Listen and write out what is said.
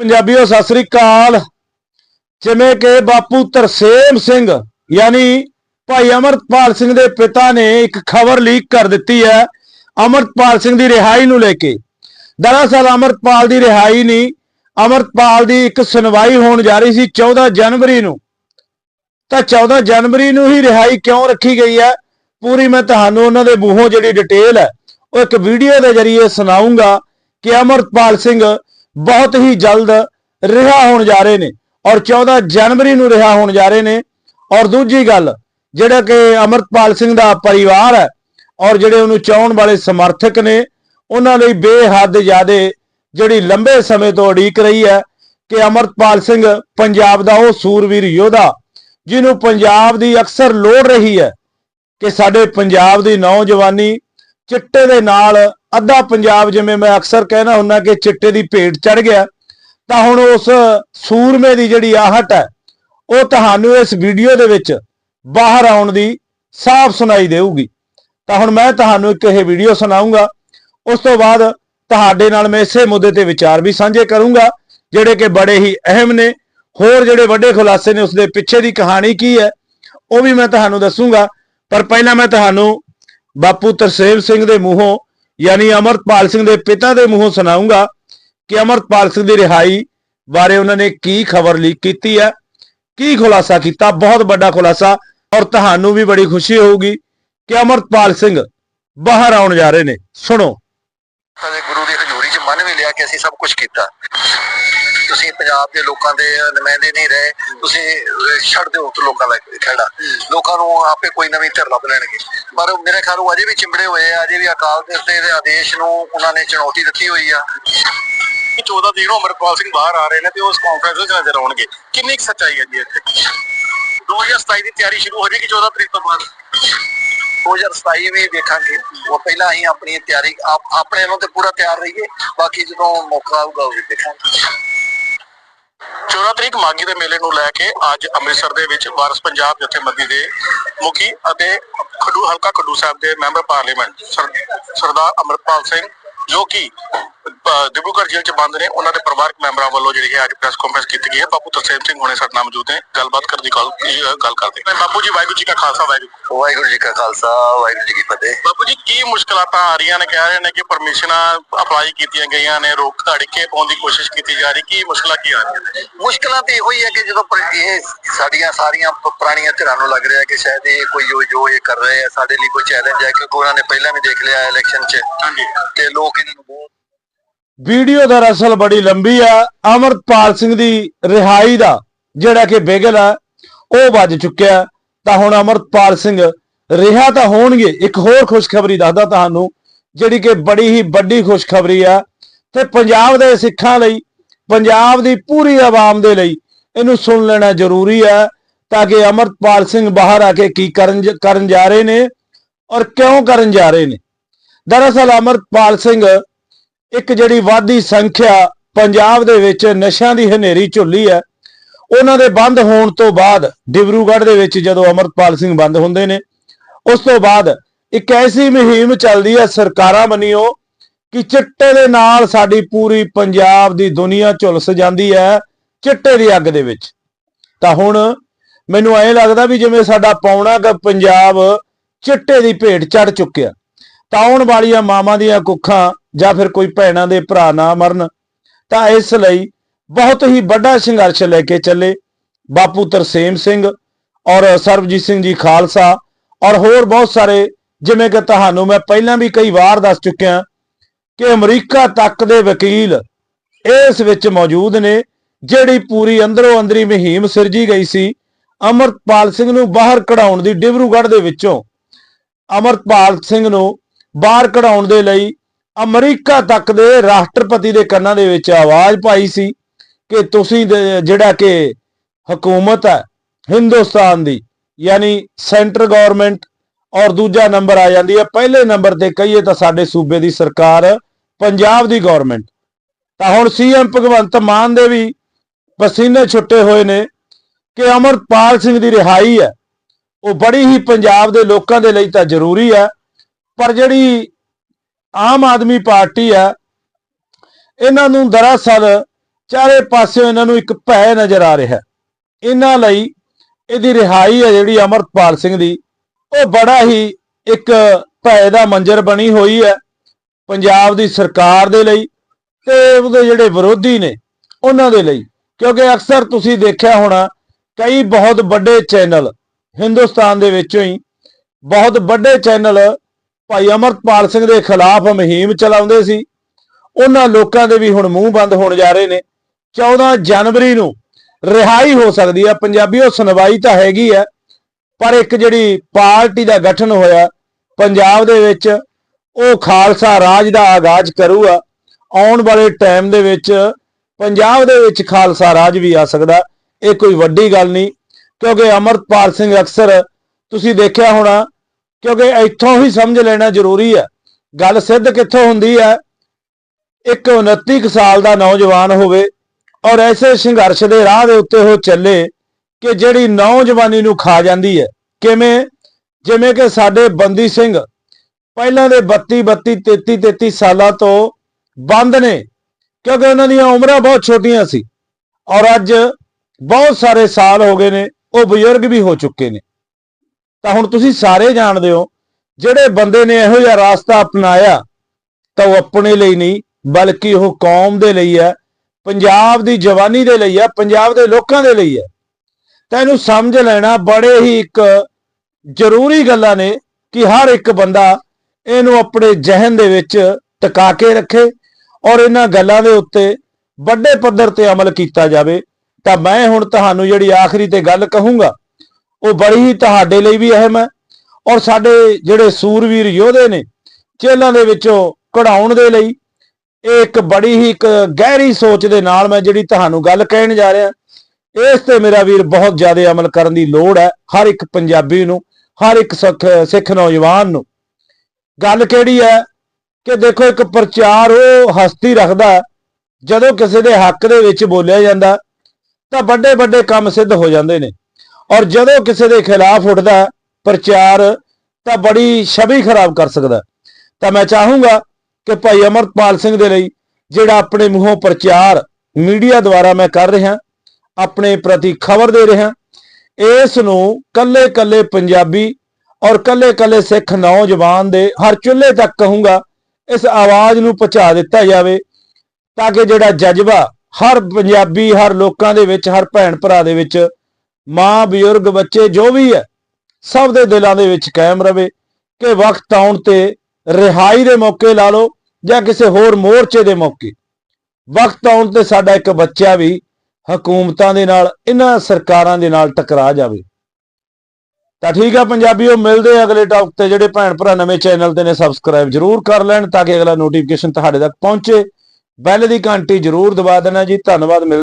ਪੰਜਾਬੀਓ, ਸਤਿ ਸ੍ਰੀ ਅਕਾਲ। ਜਿਵੇਂ ਕਿ ਬਾਪੂ ਤਰਸੇਮ ਸਿੰਘ, ਯਾਨੀ ਭਾਈ ਅਮਰਪਾਲ ਸਿੰਘ ਦੇ ਪਿਤਾ ਨੇ ਇੱਕ ਖਬਰ ਲੀਕ ਕਰ ਦਿੱਤੀ ਹੈ ਅਮਰਪਾਲ ਸਿੰਘ ਦੀ ਰਿਹਾਈ ਨੂੰ ਲੈ ਕੇ। ਦਰਅਸਲ ਅਮਰਪਾਲ ਦੀ ਰਿਹਾਈ ਨਹੀਂ, ਅਮਰਪਾਲ ਦੀ ਇੱਕ ਸੁਣਵਾਈ ਹੋਣ ਜਾ ਰਹੀ ਸੀ 14 ਜਨਵਰੀ ਨੂੰ। ਤਾਂ 14 ਜਨਵਰੀ ਨੂੰ ਹੀ ਰਿਹਾਈ ਕਿਉਂ ਰੱਖੀ ਗਈ ਹੈ? ਪੂਰੀ ਮੈਂ ਤੁਹਾਨੂੰ ਉਹਨਾਂ ਦੇ ਬੂਹੋਂ ਜਿਹੜੀ ਡਿਟੇਲ ਹੈ, ਉਹ ਇੱਕ ਵੀਡੀਓ ਦੇ ਜ਼ਰੀਏ ਸੁਣਾਉਂਗਾ ਕਿ ਅਮਰਪਾਲ ਸਿੰਘ ਬਹੁਤ ਹੀ ਜਲਦ ਰਿਹਾ ਹੋਣ ਜਾ ਰਹੇ ਨੇ ਔਰ 14 ਜਨਵਰੀ ਨੂੰ ਰਿਹਾ ਹੋਣ ਜਾ ਰਹੇ ਨੇ। ਔਰ ਦੂਜੀ ਗੱਲ, ਜਿਹੜਾ ਕਿ ਅਮਰਪਾਲ ਸਿੰਘ ਦਾ ਪਰਿਵਾਰ ਹੈ ਔਰ ਜਿਹੜੇ ਉਹਨੂੰ ਚਾਹਣ ਵਾਲੇ ਸਮਰਥਕ ਨੇ, ਉਹਨਾਂ ਲਈ ਬੇਹੱਦ ਜ਼ਿਆਦੇ ਜਿਹੜੀ ਲੰਬੇ ਸਮੇਂ ਤੋਂ ਉਡੀਕ ਰਹੀ ਹੈ ਕਿ ਅਮਰਪਾਲ ਸਿੰਘ ਪੰਜਾਬ ਦਾ ਉਹ ਸੂਰਵੀਰ ਯੋਧਾ, ਜਿਹਨੂੰ ਪੰਜਾਬ ਦੀ ਅਕਸਰ ਲੋੜ ਰਹੀ ਹੈ ਕਿ ਸਾਡੇ ਪੰਜਾਬ ਦੀ ਨੌਜਵਾਨੀ ਚਿੱਟੇ ਦੇ ਨਾਲ ਅੱਧਾ ਪੰਜਾਬ ਜਿਵੇਂ ਮੈਂ ਅਕਸਰ ਕਹਿਣਾ ਹੁੰਦਾ ਕਿ ਚਿੱਟੇ ਦੀ ਭੇਟ ਚੜ ਗਿਆ, ਤਾਂ ਹੁਣ ਉਸ ਸੂਰਮੇ ਦੀ ਜਿਹੜੀ ਆਹਟ ਹੈ, ਉਹ ਤੁਹਾਨੂੰ ਇਸ ਵੀਡੀਓ ਦੇ ਵਿੱਚ ਬਾਹਰ ਆਉਣ ਦੀ ਸਾਫ਼ ਸੁਣਾਈ ਦੇਊਗੀ। ਤਾਂ ਹੁਣ ਮੈਂ ਤੁਹਾਨੂੰ ਇੱਕ ਇਹ ਵੀਡੀਓ ਸੁਣਾਉਂਗਾ ਉਸ ਤੋਂ ਬਾਅਦ ਤੁਹਾਡੇ ਨਾਲ ਮੈਂ ਇਸੇ ਮੁੱਦੇ ਤੇ ਵਿਚਾਰ ਵੀ ਸਾਂਝੇ ਕਰੂੰਗਾ, ਜਿਹੜੇ ਕਿ ਬੜੇ ਹੀ ਅਹਿਮ ਨੇ। ਹੋਰ ਜਿਹੜੇ ਵੱਡੇ ਖੁਲਾਸੇ ਨੇ ਉਸ ਦੇ ਪਿੱਛੇ ਦੀ ਕਹਾਣੀ ਕੀ ਹੈ, ਉਹ ਵੀ ਮੈਂ ਤੁਹਾਨੂੰ ਦੱਸੂੰਗਾ। ਪਰ ਪਹਿਲਾਂ ਮੈਂ ਤੁਹਾਨੂੰ ਬਾਪੂ ਤਰਸੇਮ ਸਿੰਘ ਦੇ ਮੂੰਹੋਂ ਯਾਨੀ ਅਮਰਪਾਲ ਸਿੰਘ ਦੇ ਪਿਤਾ ਦੇ ਮੂੰਹੋਂ ਸੁਣਾਉਂਗਾ ਕਿ ਅਮਰਪਾਲ ਸਿੰਘ ਦੀ ਰਿਹਾਈ ਬਾਰੇ ਉਹਨਾਂ ਨੇ ਕੀ ਖਬਰ ਲੀਕ ਕੀਤੀ ਹੈ, ਕੀ ਖੁਲਾਸਾ ਕੀਤਾ, ਬਹੁਤ ਵੱਡਾ ਖੁਲਾਸਾ ਔਰ ਤੁਹਾਨੂੰ ਵੀ ਬੜੀ ਖੁਸ਼ੀ ਹੋਊਗੀ ਕਿ ਅਮਰਪਾਲ ਸਿੰਘ ਬਾਹਰ ਆਉਣ ਜਾ ਰਹੇ ਨੇ। ਸੁਣੋ। ਸਾਡੇ ਗੁਰੂ ਦੀ ਹਜ਼ੂਰੀ 'ਚ ਮਨ ਵੀ ਲਿਆ ਕਿ ਅਸੀਂ ਸਭ ਕੁਝ ਕੀਤਾ। ਤੁਸੀਂ ਪੰਜਾਬ ਦੇ ਲੋਕਾਂ ਦੇ ਨੁਮਾਇੰਦੇ ਨਹੀਂ ਰਹੇ, ਤੁਸੀਂ ਛੱਡ ਦਿਓ ਲੋਕਾਂ ਦਾ ਖੜਾ। ਲੋਕਾਂ ਨੂੰ ਆਪੇ ਕੋਈ ਨਵੀਂ ਧਿਰ ਲੱਭ ਲੈਣਗੇ। ਪਰ ਮੇਰੇ ਖਿਆਲ ਉਹ ਅਜੇ ਵੀ ਚਿੰਬੜੇ ਹੋਏ ਆ ਅਜੇ ਵੀ ਅਕਾਲ ਤਖਤ ਦੇ ਆਦੇਸ਼ ਨੂੰ ਉਹਨਾਂ ਨੇ ਚੁਣੌਤੀ ਦਿੱਤੀ ਹੋਈ ਆ। ਕਿ 14 ਤਰੀਕ ਨੂੰ ਅਮਰਪਾਲ ਸਿੰਘ ਬਾਹਰ ਆ ਰਹੇ ਨੇ ਤੇ ਉਸ ਕਾਨਫਰੰਸ ਵਿੱਚ ਨਜ਼ਰ ਆਉਣਗੇ ਕਿੰਨੀ ਕੁ ਸੱਚਾਈ ਹੈ ਜੀ ਇੱਥੇ? 2027 ਦੀ ਤਿਆਰੀ ਸ਼ੁਰੂ ਹੋ ਜਾਏਗੀ 14 ਤਰੀਕ ਤੋਂ ਬਾਅਦ। 2027 ਵੀ ਦੇਖਾਂਗੇ। ਉਹ ਪਹਿਲਾਂ ਅਸੀਂ ਆਪਣੀ ਤਿਆਰੀ ਆਪ- ਆਪਣੇ ਨੂੰ ਤੇ ਪੂਰਾ ਤਿਆਰ ਰਹੀਏ। ਬਾਕੀ ਜਦੋਂ ਮੌਕਾ ਆਊਗਾ ਉਹ ਵੀ ਦੇਖਾਂਗੇ। 14 ਤਰੀਕ ਮਾਗੀ ਦੇ ਮੇਲੇ ਨੂੰ ਲੈ ਕੇ ਅੱਜ ਅੰਮ੍ਰਿਤਸਰ ਦੇ ਵਿੱਚ ਵਾਰਸ ਪੰਜਾਬ ਜਥੇਬੰਦੀ ਦੇ ਮੁਖੀ ਅਤੇ ਖਡੂ, ਹਲਕਾ ਖਡੂ ਸਾਹਿਬ ਦੇ ਮੈਂਬਰ ਪਾਰਲੀਮੈਂਟ ਸਰਦਾਰ ਅਮਰਪਾਲ ਸਿੰਘ ਜੋ ਕਿ ਡਿਬਰੂਗੜ੍ਹ ਜੇਲ੍ਹ 'ਚ ਬੰਦ ਨੇ। ਉਹਨਾਂ ਦੇ ਪਰਿਵਾਰਕ ਮੈਂਬਰਾਂ ਵੱਲੋਂ ਜਿਹੜੀ ਹੈ ਅੱਜ ਪ੍ਰੈਸ ਕਾਨਫਰੰਸ ਕੀਤੀ ਗਈ ਹੈ। ਬਾਪੂ ਤਰਸੇਮ ਸਿੰਘ ਹੋਣੇ ਸਾਡੇ ਨਾਲ ਮੌਜੂਦ ਨੇ। ਗੱਲਬਾਤ ਕਰਨ ਦੀ ਗੱਲ ਕਰਦੇ ਹਾਂ ਬਾਪੂ ਜੀ ਵਾਹਿਗੁਰੂ ਜੀ ਕਾ ਖਾਲਸਾ ਵਾਹਿਗੁਰੂ ਵਾਹਿਗੁਰੂ ਜੀ ਕਾ ਖਾਲਸਾ ਵਾਹਿਗੁਰੂ ਜੀ ਕੀ ਫਤਿਹ। ਬਾਪੂ ਜੀ ਕੀ ਮੁਸ਼ਕਲਾਂ ਆ ਰਹੀਆਂ ਨੇ? ਕਹਿ ਰਹੇ ਨੇ ਕਿ ਪਰਮਿਸ਼ਨਾਂ ਅਪਲਾਈ ਕੀਤੀਆਂ ਗਈਆਂ ਨੇ ਰੋਕ ਧੜਕੇ ਪਾਉਣ ਦੀ ਕੋਸ਼ਿਸ਼ ਕੀਤੀ ਜਾ ਰਹੀ। ਕੀ ਮੁਸ਼ਕਲਾਂ ਕੀ ਆ ਰਹੀਆਂ ਨੇ? ਮੁਸ਼ਕਲਾਂ ਤੇ ਇਹੋ ਹੀ ਹੈ ਕਿ ਜਦੋਂ ਇਹ ਸਾਡੀਆਂ ਸਾਰੀਆਂ ਪੁਰਾਣੀਆਂ ਧਿਰਾਂ ਨੂੰ ਲੱਗ ਰਿਹਾ ਕਿ ਸ਼ਾਇਦ ਇਹ ਕੋਈ ਜੋ- ਜੋ ਇਹ ਕਰ ਰਹੇ ਆ ਸਾਡੇ ਲਈ ਕੋਈ ਚੈਲੰਜ ਹੈ ਕਿਉਂਕਿ ਉਹਨਾਂ ਨੇ ਪਹਿਲਾਂ ਵੀ ਦੇਖ ਲਿਆ ਇਲੈਕਸ਼ਨ 'ਚ। ਹਾਂਜੀ। ਤੇ ਲੋਕ ਇਹਨਾਂ ਨੂੰ ਬਹੁਤ ਵੀਡੀਓ ਦਰਅਸਲ ਬੜੀ ਲੰਬੀ ਆ। ਅਮਰਪਾਲ ਸਿੰਘ ਦੀ ਰਿਹਾਈ ਦਾ ਜਿਹੜਾ ਕਿ ਬਿਗਲ ਆ, ਉਹ ਵੱਜ ਚੁੱਕਿਆ। ਤਾਂ ਹੁਣ ਅਮਰਪਾਲ ਸਿੰਘ, ਰਿਹਾ ਤਾਂ ਹੋਣਗੇ। ਇੱਕ ਹੋਰ ਖੁਸ਼ਖਬਰੀ ਦੱਸਦਾ ਤੁਹਾਨੂੰ, ਜਿਹੜੀ ਕਿ ਬੜੀ ਹੀ ਵੱਡੀ ਖੁਸ਼ਖਬਰੀ ਆ। ਤੇ ਪੰਜਾਬ ਦੇ ਸਿੱਖਾਂ ਲਈ, ਪੰਜਾਬ ਦੀ ਪੂਰੀ ਆਵਾਮ ਦੇ ਲਈ ਇਹਨੂੰ ਸੁਣ ਲੈਣਾ ਜ਼ਰੂਰੀ ਹੈ ਤਾਂ ਕਿ ਅਮਰਪਾਲ ਸਿੰਘ ਬਾਹਰ ਆ ਕੇ ਕੀ ਕਰਨ ਕਰਨ ਜਾ ਰਹੇ ਨੇ ਔਰ ਕਿਉਂ ਕਰਨ ਜਾ ਰਹੇ ਨੇ। ਦਰਅਸਲ ਅਮਰਪਾਲ ਸਿੰਘ ਇੱਕ ਜਿਹੜੀ ਵਾਧੀ ਸੰਖਿਆ ਪੰਜਾਬ ਦੇ ਵਿੱਚ ਨਸ਼ਿਆਂ ਦੀ ਹਨੇਰੀ ਝੁੱਲੀ ਹੈ, ਉਹਨਾਂ ਦੇ ਬੰਦ ਹੋਣ ਤੋਂ ਬਾਅਦ ਡਿਬਰੂਗੜ੍ਹ ਦੇ ਵਿੱਚ ਜਦੋਂ ਅਮਰਪਾਲ ਸਿੰਘ ਬੰਦ ਹੁੰਦੇ ਨੇ, ਉਸ ਤੋਂ ਬਾਅਦ ਇੱਕ ਐਸੀ ਮੁਹਿੰਮ ਚੱਲਦੀ ਹੈ, ਸਰਕਾਰਾਂ ਬਣੀਓ ਕਿ ਚਿੱਟੇ ਦੇ ਨਾਲ ਸਾਡੀ ਪੂਰੀ ਪੰਜਾਬ ਦੀ ਦੁਨੀਆ ਝੁਲਸ ਜਾਂਦੀ ਹੈ, ਚਿੱਟੇ ਦੀ ਅੱਗ ਦੇ ਵਿੱਚ। ਤਾਂ ਹੁਣ ਮੈਨੂੰ ਐਂ ਲੱਗਦਾ ਵੀ ਜਿਵੇਂ ਸਾਡਾ ਪੌਣਾ ਕ ਪੰਜਾਬ ਚਿੱਟੇ ਦੀ ਭੇਟ ਚੜ ਚੁੱਕਿਆ, ਤਾਂ ਆਉਣ ਵਾਲੀਆਂ ਮਾਵਾਂ ਦੀਆਂ ਕੁੱਖਾਂ ਜਾਂ ਫਿਰ ਕੋਈ ਭੈਣਾਂ ਦੇ ਭਰਾ ਨਾ ਮਰਨ, ਤਾਂ ਇਸ ਲਈ ਬਹੁਤ ਹੀ ਵੱਡਾ ਸੰਘਰਸ਼ ਲੈ ਕੇ ਚੱਲੇ ਬਾਪੂ ਤਰਸੇਮ ਸਿੰਘ ਔਰ ਸਰਬਜੀਤ ਸਿੰਘ ਜੀ ਖਾਲਸਾ ਔਰ ਹੋਰ ਬਹੁਤ ਸਾਰੇ, ਜਿਵੇਂ ਕਿ ਤੁਹਾਨੂੰ ਮੈਂ ਪਹਿਲਾਂ ਵੀ ਕਈ ਵਾਰ ਦੱਸ ਚੁੱਕਿਆ ਕਿ ਅਮਰੀਕਾ ਤੱਕ ਦੇ ਵਕੀਲ ਇਸ ਵਿੱਚ ਮੌਜੂਦ ਨੇ, ਜਿਹੜੀ ਪੂਰੀ ਅੰਦਰੋਂ ਅੰਦਰੀ ਮੁਹਿੰਮ ਸਿਰਜੀ ਗਈ ਸੀ ਅਮਰਪਾਲ ਸਿੰਘ ਨੂੰ ਬਾਹਰ ਕਢਾਉਣ ਦੀ ਡਿਬਰੂਗੜ੍ਹ ਦੇ ਵਿੱਚੋਂ। ਅਮਰਪਾਲ ਸਿੰਘ ਨੂੰ ਬਾਹਰ ਕਢਾਉਣ ਦੇ ਲਈ ਅਮਰੀਕਾ ਤੱਕ ਦੇ ਰਾਸ਼ਟਰਪਤੀ ਦੇ ਕੰਨਾਂ ਦੇ ਵਿੱਚ ਆਵਾਜ਼ ਪਾਈ ਸੀ ਕਿ ਤੁਸੀਂ ਜਿਹੜਾ ਕਿ ਹਕੂਮਤ ਹੈ, ਹਿੰਦੁਸਤਾਨ ਦੀ, ਯਾਨੀ ਸੈਂਟਰ ਗਵਰਨਮੈਂਟ ਔਰ ਦੂਜਾ ਨੰਬਰ ਆ ਜਾਂਦੀ ਹੈ। ਪਹਿਲੇ ਨੰਬਰ ਤੇ ਕਹੀਏ ਤਾਂ ਸਾਡੇ ਸੂਬੇ ਦੀ ਸਰਕਾਰ ਪੰਜਾਬ ਦੀ ਗਵਰਨਮੈਂਟ। ਤਾਂ ਹੁਣ ਸੀਐਮ ਭਗਵੰਤ ਮਾਨ ਦੇ ਵੀ ਪਸੀਨੇ ਛੁੱਟੇ ਹੋਏ ਨੇ ਕਿ ਅਮਰਪਾਲ ਸਿੰਘ ਦੀ ਰਿਹਾਈ ਹੈ। ਉਹ ਬੜੀ ਹੀ ਪੰਜਾਬ ਦੇ ਲੋਕਾਂ ਦੇ ਲਈ ਤਾਂ ਜ਼ਰੂਰੀ ਹੈ, ਪਰ ਜਿਹੜੀ ਆਮ ਆਦਮੀ ਪਾਰਟੀ ਹੈ ਇਹਨਾਂ ਨੂੰ ਦਰਅਸਲ ਚਾਰੇ ਪਾਸਿਓਂ ਇਹਨਾਂ ਨੂੰ ਇੱਕ ਭੈ ਨਜ਼ਰ ਆ ਰਿਹਾ। ਇਹਨਾਂ ਲਈ ਇਹਦੀ ਰਿਹਾਈ ਹੈ ਜਿਹੜੀ ਅਮਰਪਾਲ ਸਿੰਘ ਦੀ, ਉਹ ਬੜਾ ਹੀ ਇੱਕ ਭੈ ਦਾ ਮੰਜ਼ਰ ਬਣੀ ਹੋਈ ਹੈ ਪੰਜਾਬ ਦੀ ਸਰਕਾਰ ਦੇ ਲਈ ਤੇ ਉਹਦੇ ਜਿਹੜੇ ਵਿਰੋਧੀ ਨੇ ਉਹਨਾਂ ਦੇ ਲਈ। ਕਿਉਂਕਿ ਅਕਸਰ ਤੁਸੀਂ ਦੇਖਿਆ ਹੋਣਾ, ਕਈ ਬਹੁਤ ਵੱਡੇ ਚੈਨਲ ਹਿੰਦੁਸਤਾਨ ਦੇ ਵਿੱਚੋਂ ਹੀ ਬਹੁਤ ਵੱਡੇ ਚੈਨਲ ਭਾਈ ਅਮਰਪਾਲ ਸਿੰਘ ਦੇ ਖਿਲਾਫ ਮੁਹਿੰਮ ਚਲਾਉਂਦੇ ਸੀ। ਉਹਨਾਂ ਲੋਕਾਂ ਦੇ ਵੀ ਹੁਣ ਮੂੰਹ ਬੰਦ ਹੋਣ ਜਾ ਰਹੇ ਨੇ। 14 ਜਨਵਰੀ ਨੂੰ ਰਿਹਾਈ ਹੋ ਸਕਦੀ ਹੈ। ਪੰਜਾਬੀਓ, ਸੁਣਵਾਈ ਤਾਂ ਹੈਗੀ ਹੈ, ਪਰ ਇੱਕ ਜਿਹੜੀ ਪਾਰਟੀ ਦਾ ਗਠਨ ਹੋਇਆ, ਪੰਜਾਬ ਦੇ ਵਿੱਚ, ਉਹ ਖਾਲਸਾ ਰਾਜ ਦਾ ਆਗਾਜ਼ ਕਰੂਗਾ। ਆਉਣ ਵਾਲੇ ਟਾਈਮ ਦੇ ਵਿੱਚ ਪੰਜਾਬ ਦੇ ਵਿੱਚ ਖਾਲਸਾ ਰਾਜ ਵੀ ਆ ਸਕਦਾ। ਇਹ ਕੋਈ ਵੱਡੀ ਗੱਲ ਨਹੀਂ, ਕਿਉਂਕਿ ਅਮਰਪਾਲ ਸਿੰਘ ਅਕਸਰ, ਤੁਸੀਂ ਦੇਖਿਆ ਹੋਣਾ ਕਿਉਂਕਿ ਇੱਥੋਂ ਹੀ ਸਮਝ ਲੈਣਾ ਜ਼ਰੂਰੀ ਹੈ। ਗੱਲ ਸਿੱਧ ਕਿੱਥੋਂ ਹੁੰਦੀ ਹੈ? ਇੱਕ 29 ਕੁ ਸਾਲ ਦਾ ਨੌਜਵਾਨ ਹੋਵੇ ਔਰ ਐਸੇ ਸੰਘਰਸ਼ ਦੇ ਰਾਹ ਦੇ ਉੱਤੇ ਉਹ ਚੱਲੇ ਕਿ ਜਿਹੜੀ ਨੌਜਵਾਨੀ ਨੂੰ ਖਾ ਜਾਂਦੀ ਹੈ। ਕਿਵੇਂ? ਜਿਵੇਂ ਕਿ ਸਾਡੇ ਬੰਦੀ ਸਿੰਘ ਪਹਿਲਾਂ ਦੇ 32 32 33 33 ਸਾਲਾਂ ਤੋਂ ਬੰਦ ਨੇ, ਕਿਉਂਕਿ ਉਹਨਾਂ ਦੀਆਂ ਉਮਰਾਂ ਬਹੁਤ ਛੋਟੀਆਂ ਸੀ। ਔਰ ਅੱਜ ਬਹੁਤ ਸਾਰੇ ਸਾਲ ਹੋ ਗਏ ਨੇ, ਉਹ ਬਜ਼ੁਰਗ ਵੀ ਹੋ ਚੁੱਕੇ ਨੇ। ਤਾਂ ਹੁਣ ਤੁਸੀਂ ਸਾਰੇ ਜਾਣਦੇ ਹੋ, ਜਿਹੜੇ ਬੰਦੇ ਨੇ ਇਹੋ ਜਿਹਾ ਰਾਸਤਾ ਅਪਣਾਇਆ, ਤਾਂ ਉਹ ਆਪਣੇ ਲਈ ਨਹੀਂ, ਬਲਕਿ ਉਹ ਕੌਮ ਦੇ ਲਈ ਹੈ, ਪੰਜਾਬ ਦੀ ਜਵਾਨੀ ਦੇ ਲਈ ਹੈ, ਪੰਜਾਬ ਦੇ ਲੋਕਾਂ ਦੇ ਲਈ ਹੈ। ਤਾਂ ਇਹਨੂੰ ਸਮਝ ਲੈਣਾ ਬੜੇ ਹੀ ਇੱਕ ਜ਼ਰੂਰੀ ਗੱਲਾਂ ਨੇ ਕਿ ਹਰ ਇੱਕ ਬੰਦਾ ਇਹਨੂੰ ਆਪਣੇ ਜ਼ਿਹਨ ਦੇ ਵਿੱਚ ਟਿਕਾ ਕੇ ਰੱਖੇ ਔਰ ਇਹਨਾਂ ਗੱਲਾਂ ਦੇ ਉੱਤੇ ਵੱਡੇ ਪੱਧਰ ਤੇ ਅਮਲ ਕੀਤਾ ਜਾਵੇ। ਤਾਂ ਮੈਂ ਹੁਣ ਤੁਹਾਨੂੰ ਜਿਹੜੀ ਆਖਰੀ ਤੇ ਗੱਲ ਕਹੂੰਗਾ ਉਹ ਬੜੀ ਹੀ ਤੁਹਾਡੇ ਲਈ ਵੀ ਅਹਿਮ ਹੈ ਔਰ ਸਾਡੇ ਜਿਹੜੇ ਸੂਰਵੀਰ ਯੋਧੇ ਨੇ ਚੇਲਾਂ ਦੇ ਵਿੱਚੋਂ ਕਢਾਉਣ ਦੇ ਲਈ ਇਹ ਇੱਕ ਬੜੀ ਹੀ ਇੱਕ ਗਹਿਰੀ ਸੋਚ ਦੇ ਨਾਲ ਮੈਂ ਜਿਹੜੀ ਤੁਹਾਨੂੰ ਗੱਲ ਕਹਿਣ ਜਾ ਰਿਹਾ, ਇਸ ਤੇ ਮੇਰਾ ਵੀਰ ਬਹੁਤ ਜ਼ਿਆਦਾ ਅਮਲ ਕਰਨ ਦੀ ਲੋੜ ਹੈ, ਹਰ ਇੱਕ ਪੰਜਾਬੀ ਨੂੰ, ਹਰ ਇੱਕ ਸਿੱਖ ਸਿੱਖ ਨੌਜਵਾਨ ਨੂੰ। ਗੱਲ ਕਿਹੜੀ ਹੈ ਕਿ ਦੇਖੋ ਇੱਕ ਪ੍ਰਚਾਰ ਉਹ ਹਸਤੀ ਰੱਖਦਾ ਜਦੋਂ ਕਿਸੇ ਦੇ ਹੱਕ ਦੇ ਵਿੱਚ ਬੋਲਿਆ ਜਾਂਦਾ, ਤਾਂ ਵੱਡੇ ਵੱਡੇ ਕੰਮ ਸਿੱਧ ਹੋ ਜਾਂਦੇ ਨੇ। ਔਰ ਜਦੋਂ ਕਿਸੇ ਦੇ ਖਿਲਾਫ ਉੱਠਦਾ ਪ੍ਰਚਾਰ, ਤਾਂ ਬੜੀ ਛਵੀ ਖਰਾਬ ਕਰ ਸਕਦਾ ਤਾਂ ਮੈਂ ਚਾਹੂੰਗਾ ਕਿ ਭਾਈ ਅਮਰਪਾਲ ਸਿੰਘ ਦੇ ਲਈ ਜਿਹੜਾ ਆਪਣੇ ਮੂੰਹੋਂ ਪ੍ਰਚਾਰ ਮੀਡੀਆ ਦੁਆਰਾ ਮੈਂ ਕਰ ਰਿਹਾ, ਆਪਣੇ ਪ੍ਰਤੀ ਖਬਰ ਦੇ ਰਿਹਾ, ਇਸ ਨੂੰ ਕੱਲੇ ਕੱਲੇ ਪੰਜਾਬੀ ਔਰ ਕੱਲੇ ਕੱਲੇ ਸਿੱਖ ਨੌਜਵਾਨ ਦੇ ਹਰ ਚੁੱਲ੍ਹੇ ਤੱਕ ਕਹੂੰਗਾ, ਇਸ ਆਵਾਜ਼ ਨੂੰ ਪਹੁੰਚਾ ਦਿੱਤਾ ਜਾਵੇ ਤਾਂ ਕਿ ਜਿਹੜਾ ਜਜ਼ਬਾ ਹਰ ਪੰਜਾਬੀ, ਹਰ ਲੋਕਾਂ ਦੇ ਵਿੱਚ, ਹਰ ਭੈਣ ਭਰਾ ਦੇ ਵਿੱਚ ਮਾਂ ਬਜ਼ੁਰਗ ਬੱਚੇ ਜੋ ਵੀ ਹੈ, ਸਭ ਦੇ ਦਿਲਾਂ ਦੇ ਵਿੱਚ ਕਾਇਮ ਰਵੇ ਕਿ ਵਕਤ ਆਉਣ ਤੇ ਰਿਹਾਈ ਦੇ ਮੌਕੇ ਲਾ ਲਓ ਜਾਂ ਕਿਸੇ ਹੋਰ ਮੋਰਚੇ ਦੇ ਮੌਕੇ। ਵਕਤ ਆਉਣ ਤੇ ਸਾਡਾ ਇੱਕ ਬੱਚਾ ਵੀ ਹਕੂਮਤਾਂ ਦੇ ਨਾਲ, ਇਹਨਾਂ ਸਰਕਾਰਾਂ ਦੇ ਨਾਲ ਟਕਰਾ ਜਾਵੇ। ਤਾਂ ਠੀਕ ਆ ਪੰਜਾਬੀਓ, ਮਿਲਦੇ ਆ ਅਗਲੇ ਟੌਪ ਤੇ। ਜਿਹੜੇ ਭੈਣ ਭਰਾ ਨਵੇਂ ਚੈਨਲ ਤੇ ਨੇ ਸਬਸਕ੍ਰਾਈਬ ਜਰੂਰ ਕਰ ਲੈਣ ਤਾਂ ਕਿ ਅਗਲਾ ਨੋਟੀਫਿਕੇਸ਼ਨ ਤੁਹਾਡੇ ਤੱਕ ਪਹੁੰਚੇ। ਬੈਲ ਦੀ ਘੰਟੀ ਜਰੂਰ ਦਬਾ ਦੇਣਾ ਜੀ। ਧੰਨਵਾਦ ਮਿਲ-